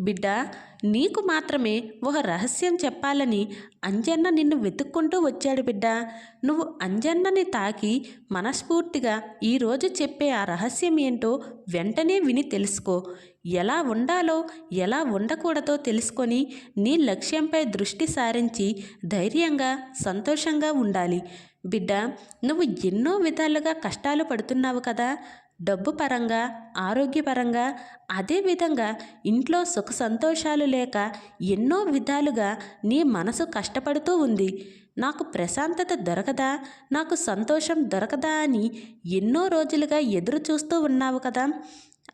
బిడ్డ నీకు మాత్రమే ఒక రహస్యం చెప్పాలని అంజన్న నిన్ను వెతుక్కుంటూ వచ్చాడు బిడ్డ. నువ్వు అంజన్నని తాకి మనస్ఫూర్తిగా ఈరోజు చెప్పే ఆ రహస్యం ఏంటో వెంటనే విని తెలుసుకో. ఎలా ఉండాలో ఎలా ఉండకూడదో తెలుసుకొని నీ లక్ష్యంపై దృష్టి సారించి ధైర్యంగా సంతోషంగా ఉండాలి. బిడ్డ నువ్వు ఎన్నో విధాలుగా కష్టాలు పడుతున్నావు కదా. డబ్బు పరంగా ఆరోగ్యపరంగా అదేవిధంగా ఇంట్లో సుఖ సంతోషాలు లేక ఎన్నో విధాలుగా నీ మనసు కష్టపడుతూ ఉంది. నాకు ప్రశాంతత దొరకదా? నాకు సంతోషం దొరకదా అని ఎన్నో రోజులుగా ఎదురు చూస్తూ ఉన్నావు కదా.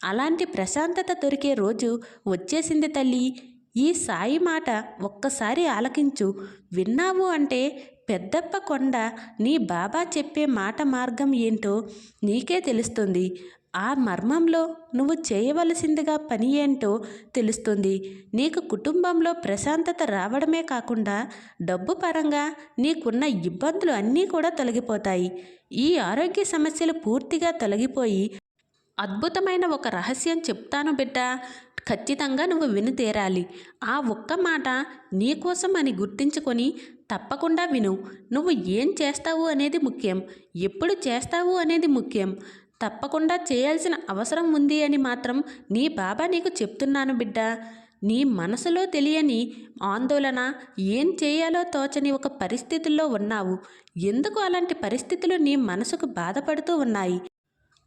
అలాంటి ప్రశాంతత దొరికే రోజు వచ్చేసింది తల్లి. ఈ సాయి మాట ఒక్కసారి ఆలకించు. విన్నావు అంటే పెద్దప్ప కొండ నీ బాబా చెప్పే మాట మార్గం ఏంటో నీకే తెలుస్తుంది. ఆ మర్మంలో నువ్వు చేయవలసిందిగా పని ఏంటో తెలుస్తుంది. నీకు కుటుంబంలో ప్రశాంతత రావడమే కాకుండా డబ్బు పరంగా నీకున్న ఇబ్బందులు అన్నీ కూడా తొలగిపోతాయి. ఈ ఆరోగ్య సమస్యలు పూర్తిగా తొలగిపోయి అద్భుతమైన ఒక రహస్యం చెప్తాను బిడ్డ. ఖచ్చితంగా నువ్వు వినుతీరాలి ఆ ఒక్క మాట నీకోసం అని గుర్తించుకొని తప్పకుండా విను. నువ్వు ఏం చేస్తావు అనేది ముఖ్యం. ఎప్పుడు చేస్తావు అనేది ముఖ్యం. తప్పకుండా చేయాల్సిన అవసరం ఉంది అని మాత్రం నీ బాబా నీకు చెప్తున్నాను బిడ్డ. నీ మనసులో తెలియని ఆందోళన ఏం చేయాలో తోచని ఒక పరిస్థితుల్లో ఉన్నావు. ఎందుకు అలాంటి పరిస్థితులు నీ మనసుకు బాధపడుతూ ఉన్నాయి?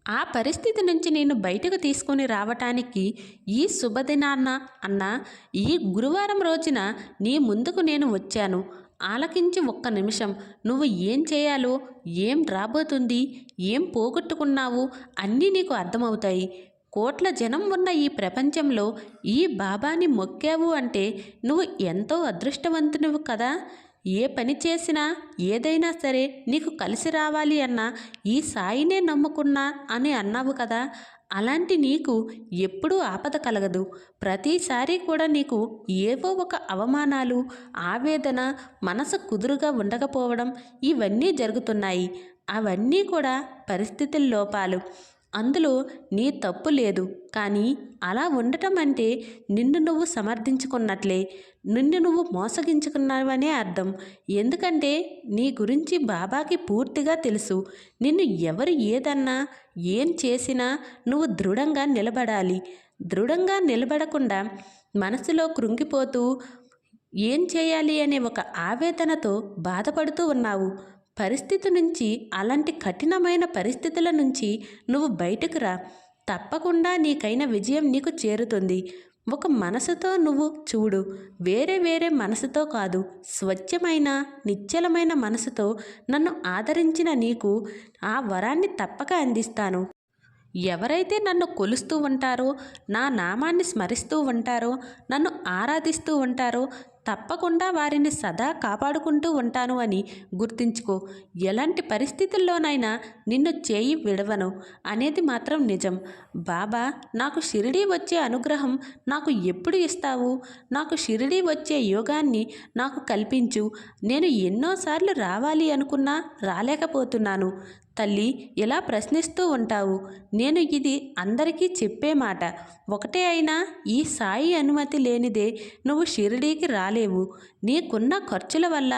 ఆ పరిస్థితి నుంచి నేను బయటకు తీసుకొని రావటానికి ఈ శుభదినాన్న అన్న ఈ గురువారం రోజున నీ ముందుకు నేను వచ్చాను. ఆలకించి ఒక్క నిమిషం. నువ్వు ఏం చేయాలో ఏం రాబోతుంది ఏం పోగొట్టుకున్నావు అన్నీ నీకు అర్థమవుతాయి. కోట్ల జనం ఉన్న ఈ ప్రపంచంలో ఈ బాబాని మొక్కావు అంటే నువ్వు ఎంతో అదృష్టవంతునివు కదా. ఏ పని చేసినా ఏదైనా సరే నీకు కలిసి రావాలి అన్న ఈ సాయినే నమ్ముకున్నా అని అన్నావు కదా అలాంటి నీకు ఎప్పుడూ ఆపద కలగదు. ప్రతిసారి కూడా నీకు ఏవో ఒక అవమానాలు ఆవేదన మనసు కుదురుగా ఉండకపోవడం ఇవన్నీ జరుగుతున్నాయి. అవన్నీ కూడా పరిస్థితుల లోపాలు అందులో నీ తప్పు లేదు కానీ అలా ఉండటం అంటే నిన్ను నువ్వు సమర్థించుకున్నట్లే. నిన్ను నువ్వు మోసగించుకున్నావనే అర్థం. ఎందుకంటే నీ గురించి బాబాకి పూర్తిగా తెలుసు. నిన్ను ఎవరు ఏదన్నా ఏం చేసినా నువ్వు దృఢంగా నిలబడాలి. దృఢంగా నిలబడకుండా మనసులో కృంగిపోతూ ఏం చేయాలి అనే ఒక ఆవేదనతో బాధపడుతూ ఉన్నావు. పరిస్థితి నుంచి అలాంటి కఠినమైన పరిస్థితుల నుంచి నువ్వు బయటకు రా. తప్పకుండా నీకైన విజయం నీకు చేరుతుంది. ఒక మనసుతో నువ్వు చూడు. వేరే వేరే మనసుతో కాదు. స్వచ్ఛమైన నిశ్చలమైన మనసుతో నన్ను ఆదరించిన నీకు ఆ వరాన్ని తప్పక అందిస్తాను. ఎవరైతే నన్ను కొలుస్తూ ఉంటారో నా నామాన్ని స్మరిస్తూ ఉంటారో నన్ను ఆరాధిస్తూ ఉంటారో తప్పకుండా వారిని సదా కాపాడుకుంటూ ఉంటాను అని గుర్తుంచుకో. ఎలాంటి పరిస్థితుల్లోనైనా నిన్ను చేయి విడవను అనేది మాత్రం నిజం. బాబా నాకు షిరిడీ వచ్చే అనుగ్రహం నాకు ఎప్పుడు ఇస్తావు? నాకు షిరిడీ వచ్చే యోగాన్ని నాకు కల్పించు. నేను ఎన్నోసార్లు రావాలి అనుకున్నా రాలేకపోతున్నాను. తల్లి ఇలా ప్రశ్నిస్తూ ఉంటావు. నేను ఇది అందరికీ చెప్పే మాట. ఒకటే అయినా ఈ సాయి అనుమతి లేనిదే నువ్వు షిరిడీకి రాలేవు. నీకున్న ఖర్చుల వల్ల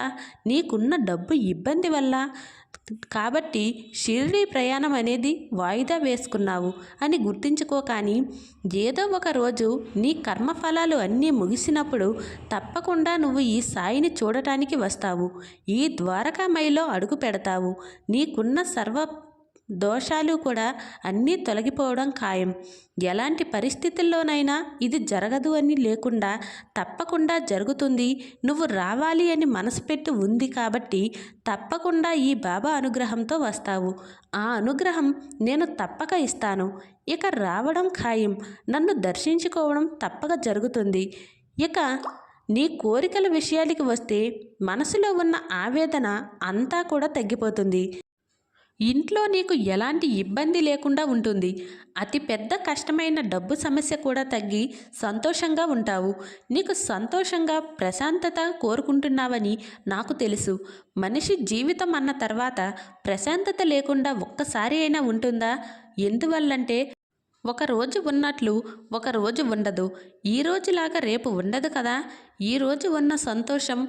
నీకున్న డబ్బు ఇబ్బంది వల్ల కాబట్టి షిరిడీ ప్రయాణం అనేది వాయిదా వేసుకున్నావు అని గుర్తించుకో కానీ ఏదో ఒక రోజు నీ కర్మఫలాలు అన్నీ ముగిసినప్పుడు తప్పకుండా నువ్వు ఈ సాయిని చూడటానికి వస్తావు. ఈ ద్వారకామయిలో అడుగు పెడతావు. నీకున్న సర్వ దోషాలు కూడా అన్నీ తొలగిపోవడం ఖాయం. ఎలాంటి పరిస్థితుల్లోనైనా ఇది జరగదు అని లేకుండా తప్పకుండా జరుగుతుంది. నువ్వు రావాలి అని మనసు పెట్టి ఉంది కాబట్టి తప్పకుండా ఈ బాబా అనుగ్రహంతో వస్తావు. ఆ అనుగ్రహం నేను తప్పక ఇస్తాను. ఇక రావడం ఖాయం. నన్ను దర్శించుకోవడం తప్పక జరుగుతుంది. ఇక నీ కోరికల విషయానికి వస్తే మనసులో ఉన్న ఆవేదన అంతా కూడా తగ్గిపోతుంది. ఇంట్లో నీకు ఎలాంటి ఇబ్బంది లేకుండా ఉంటుంది. అతి పెద్ద కష్టమైన డబ్బు సమస్య కూడా తగ్గి సంతోషంగా ఉంటావు. నీకు సంతోషంగా ప్రశాంతత కోరుకుంటున్నావని నాకు తెలుసు. మనిషి జీవితం అన్న తర్వాత ప్రశాంతత లేకుండా ఒక్కసారి అయినా ఉంటుందా? ఎందువల్లంటే ఒక రోజు ఉన్నట్లు ఒక రోజు ఉండదు. ఈ రోజులాగా రేపు ఉండదు కదా? ఈరోజు ఉన్న సంతోషం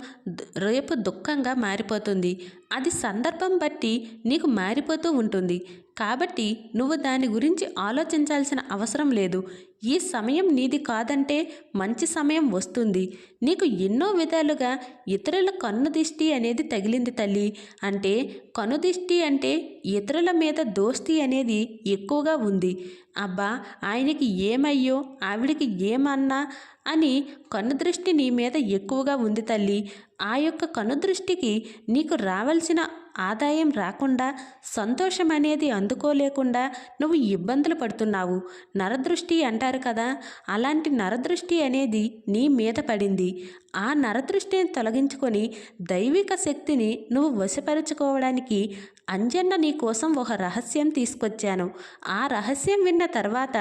రేపు దుఃఖంగా మారిపోతుంది. అది సందర్భం బట్టి నీకు మారిపోతూ ఉంటుంది. కాబట్టి నువ్వు దాని గురించి ఆలోచించాల్సిన అవసరం లేదు. ఈ సమయం నీది కాదంటే మంచి సమయం వస్తుంది. నీకు ఎన్నో విధాలుగా ఇతరుల కన్ను దిష్టి అనేది తగిలింది తల్లి. అంటే కనుదిష్టి అంటే ఇతరుల మీద దోస్తి అనేది ఎక్కువగా ఉంది. అబ్బా ఆయనకి ఏమయ్యో ఆవిడికి ఏమన్నా అని కనుదృష్టి నీ మీద ఎక్కువగా ఉంది తల్లి. ఆ యొక్క కనుదృష్టికి నీకు రావాల్సిన ఆదాయం రాకుండా సంతోషం అనేది అందుకోలేకుండా నువ్వు ఇబ్బందులు పడుతున్నావు. నరదృష్టి అంటారు కదా అలాంటి నరదృష్టి అనేది నీ మీద పడింది. ఆ నరదృష్టిని తొలగించుకొని దైవిక శక్తిని నువ్వు వశపరుచుకోవడానికి అంజన్న నీ కోసం ఒక రహస్యం తీసుకొచ్చాను. ఆ రహస్యం విన్న తర్వాత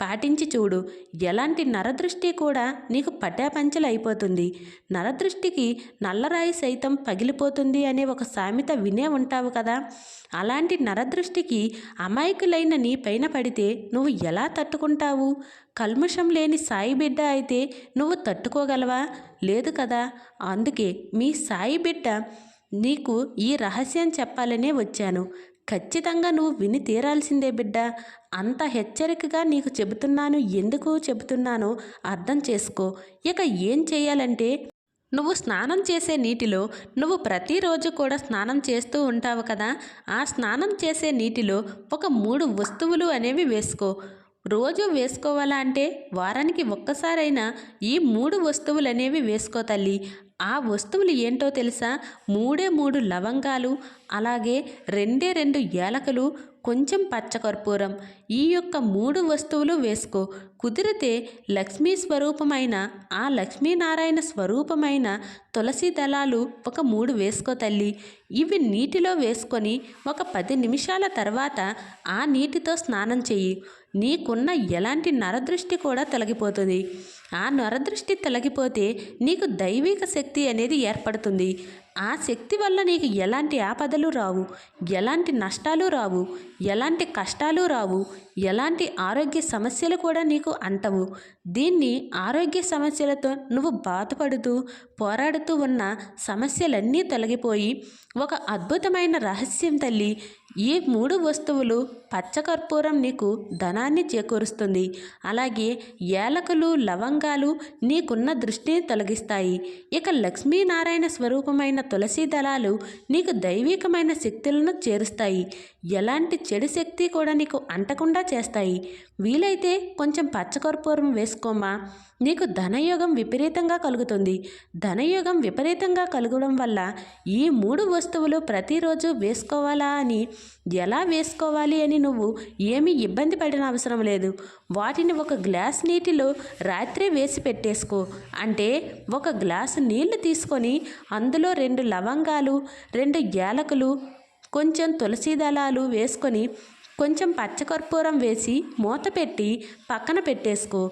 పాటించి చూడు. ఎలాంటి నరదృష్టి కూడా నీకు పటాపంచలు అయిపోతుంది నరదృష్టికి నల్లరాయి సైతం పగిలిపోతుంది అనే ఒక సామెత వినే ఉంటావు కదా. అలాంటి నరదృష్టికి అమాయకులైన నీ పైన పడితే నువ్వు ఎలా తట్టుకుంటావు? కల్ముషం లేని సాయి బిడ్డ అయితే నువ్వు తట్టుకోగలవా? లేదు కదా. అందుకే మీ సాయి బిడ్డ నీకు ఈ రహస్యం చెప్పాలనే వచ్చాను. ఖచ్చితంగా నువ్వు విని తీరాల్సిందే బిడ్డ. అంత హెచ్చరికగా నీకు చెబుతున్నాను ఎందుకు చెబుతున్నానో అర్థం చేసుకో. ఇక ఏం చేయాలంటే నువ్వు స్నానం చేసే నీటిలో నువ్వు ప్రతిరోజు కూడా స్నానం చేస్తూ ఉంటావు కదా. ఆ స్నానం చేసే నీటిలో ఒక మూడు వస్తువులు అనేవి వేసుకో. రోజు వేసుకోవాలా అంటే వారానికి ఒక్కసారైనా ఈ మూడు వస్తువులు అనేవి వేసుకో తల్లి. ఆ వస్తువులు ఏంటో తెలుసా? మూడే మూడు లవంగాలు అలాగే రెండే రెండు ఏలకలు కొంచెం పచ్చకర్పూరం. ఈ యొక్క మూడు వస్తువులు వేసుకో. కుదిరితే లక్ష్మీ స్వరూపమైన ఆ లక్ష్మీనారాయణ స్వరూపమైన తులసి దళాలు ఒక మూడు వేసుకో తల్లి. ఇవి నీటిలో వేసుకొని ఒక పది నిమిషాల తర్వాత ఆ నీటితో స్నానం చెయ్యి. నీకున్న ఎలాంటి నరదృష్టి కూడా తొలగిపోతుంది. ఆ నరదృష్టి తొలగిపోతే నీకు దైవిక శక్తి అనేది ఏర్పడుతుంది. ఆ శక్తి వల్ల నీకు ఎలాంటి ఆపదలు రావు. ఎలాంటి నష్టాలు రావు. ఎలాంటి కష్టాలు రావు. ఎలాంటి ఆరోగ్య సమస్యలు కూడా నీకు అంటవు. దీన్ని ఆరోగ్య సమస్యలతో నువ్వు బాధపడుతూ పోరాడుతూ ఉన్న సమస్యలన్నీ తొలగిపోయి ఒక అద్భుతమైన రహస్యం తల్లి. ఈ మూడు వస్తువులు పచ్చకర్పూరం నీకు ధనాన్ని చేకూరుస్తుంది. అలాగే ఏలకులు లవంగాలు నీకున్న దృష్టిని తొలగిస్తాయి. ఇక లక్ష్మీనారాయణ స్వరూపమైన తులసి దళాలు నీకు దైవికమైన శక్తులను చేరుస్తాయి. ఎలాంటి చెడు శక్తి కూడా నీకు అంటకుండా చేస్తాయి. వీలైతే కొంచెం పచ్చకర్పూరం వేసుకోమా నీకు ధనయోగం విపరీతంగా కలుగుతుంది. ధనయోగం విపరీతంగా కలగడం వల్ల ఈ మూడు వస్తువులు ప్రతిరోజు వేసుకోవాలా అని ఎలా వేసుకోవాలి అని నువ్వు ఏమీ ఇబ్బంది పడిన అవసరం లేదు. వాటిని ఒక గ్లాస్ నీటిలో రాత్రి వేసి పెట్టేసుకో. అంటే ఒక గ్లాసు నీళ్ళు తీసుకొని అందులో రెండు లవంగాలు రెండు యాలకులు కొంచెం తులసి దళాలు వేసుకొని కొంచెం పచ్చకర్పూరం వేసి మూత పెట్టి పక్కన పెట్టేసుకో.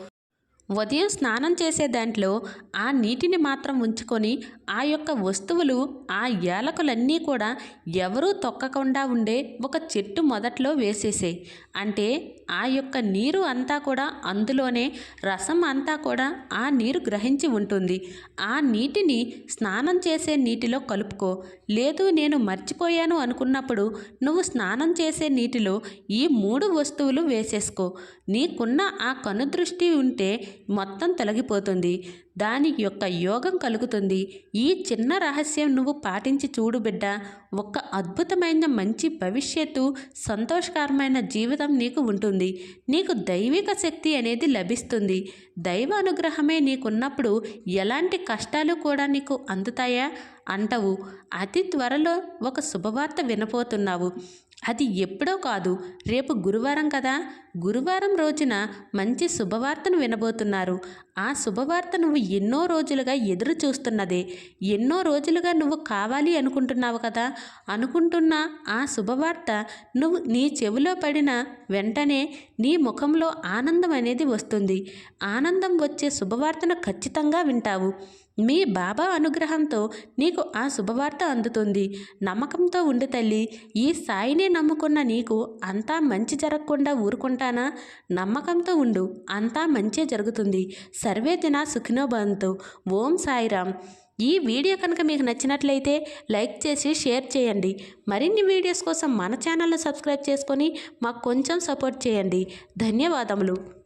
ఉదయం స్నానం చేసే దాంట్లో ఆ నీటిని మాత్రం ఉంచుకొని ఆ యొక్క వస్తువులు ఆ ఏలకులన్నీ కూడా ఎవరూ తొక్కకుండా ఉండే ఒక చెట్టు మొదట్లో వేసేసే అంటే ఆ యొక్క నీరు అంతా కూడా అందులోనే రసం అంతా కూడా ఆ నీరు గ్రహించి ఉంటుంది. ఆ నీటిని స్నానం చేసే నీటిలో కలుపుకో. లేదు నేను మర్చిపోయాను అనుకున్నప్పుడు నువ్వు స్నానం చేసే నీటిలో ఈ మూడు వస్తువులు వేసేసుకో. నీకున్న ఆ కనుదృష్టి ఉంటే మొత్తం తొలగిపోతుంది. దాని యొక్క యోగం కలుగుతుంది. ఈ చిన్న రహస్యం నువ్వు పాటించి చూడు బిడ్డ. ఒక అద్భుతమైన మంచి భవిష్యత్తు సంతోషకరమైన జీవితం నీకు ఉంటుంది. నీకు దైవిక శక్తి అనేది లభిస్తుంది. దైవ అనుగ్రహమే నీకున్నప్పుడు ఎలాంటి కష్టాలు కూడా నీకు అందుతాయా? అంటవు. అతి త్వరలో ఒక శుభవార్త వినపోతున్నావు అది ఎప్పుడో కాదు రేపు గురువారం కదా. గురువారం రోజున మంచి శుభవార్తను వినబోతున్నారు. ఆ శుభవార్త నువ్వు ఎన్నో రోజులుగా ఎదురు చూస్తున్నదే. ఎన్నో రోజులుగా నువ్వు కావాలి అనుకుంటున్నావు కదా. అనుకుంటున్న ఆ శుభవార్త నువ్వు నీ చెవిలో పడిన వెంటనే నీ ముఖంలో ఆనందం అనేది వస్తుంది. ఆనందం వచ్చే శుభవార్తను ఖచ్చితంగా వింటావు. మీ బాబా అనుగ్రహంతో నీకు ఆ శుభవార్త అందుతుంది. నమ్మకంతో ఉండు తల్లి. ఈ సాయినే నమ్ముకున్న నీకు అంతా మంచి జరగకుండా ఊరుకుంటానా? నమ్మకంతో ఉండు. అంతా మంచే జరుగుతుంది. సర్వే దిన సుఖినోబంతు ఓం సాయిరామ్. ఈ వీడియో కనుక మీకు నచ్చినట్లయితే లైక్ చేసి షేర్ చేయండి. మరిన్ని వీడియోస్ కోసం మన ఛానల్ను సబ్స్క్రైబ్ చేసుకొని మాకు కొంచెం సపోర్ట్ చేయండి. ధన్యవాదములు.